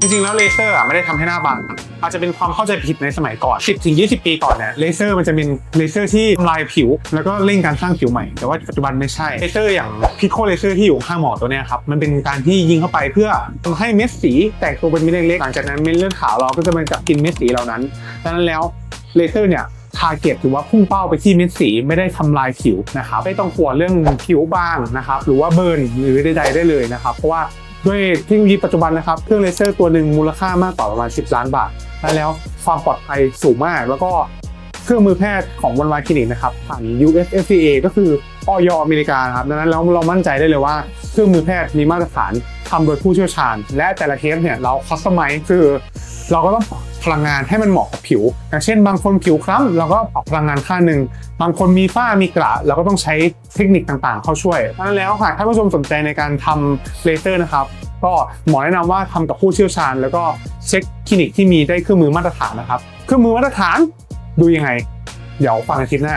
จริงๆ แล้วเลเซอร์อะไม่ได้ทำให้หน้าบาง อาจจะเป็นความเข้าใจผิดในสมัยก่อน 10ถึง20 ปีก่อนเนี่ยเลเซอร์มันจะเป็นเลเซอร์ที่ทำลายผิว แล้วก็เร่งการสร้างผิวใหม่ แต่ว่าปัจจุบันไม่ใช่เลเซอร์อย่างพิโคเลเซอร์ที่อยู่ข้างหมอตัวเนี้ยครับมันเป็นการที่ยิงเข้าไปเพื่อทำให้เม็ดสีแตกตัวเป็นเม็ดเล็กๆหลังจากนั้นเม็ดเลือดขาวเราก็จะมันจับกินเม็ดสีเหล่านั้นดังนั้นแล้วเลเซอร์เนี่ยทาร์เก็ตหรือว่าพุ่งเป้าไปที่เม็ดสีไม่ได้ทำลายผิวนะครับไม่ต้องกลัวเรื่องผิวบางนะครับหรือว่าเบิร์นหรือใดๆได้เลยนะครับเพราะว่า ด้วยเทคโนโลยีปัจจุบันนะครับ เครื่องเลเซอร์ตัวหนึ่งมูลค่ามากกว่าประมาณ 10 ล้านบาทและแล้วความปลอดภัยสูงมาก แล้วก็เครื่องมือแพทย์ของวันวายคลินิกนะครับผ่าน US FDA ก็คือออยอเมริกาครับดังนั้นแล้วเรามั่นใจได้เลยว่าเครื่องมือแพทย์มีมาตรฐานทำโดยผู้เชี่ยวชาญ และแต่ละเคสเนี่ยเราคัสตอมไมซ์คือ เราก็ต้อง พลังงานให้มันเหมาะกับผิว อย่างเช่น บางคนผิวคล้ำเราก็ปรับพลังงานค่าหนึ่ง บางคนมีฝ้ามีกระเราก็ต้องใช้เทคนิคต่างๆ เข้าช่วยดังนั้นแล้วหากท่านผู้ชมสนใจในการทำเลเซอร์นะครับก็หมอแนะนำว่าทำกับผู้เชี่ยวชาญ แล้วก็เช็คคลินิกที่มีได้เครื่องมือมาตรฐานนะครับ เครื่องมือมาตรฐานดูยังไง เดี๋ยวฟังอาทิตย์หน้า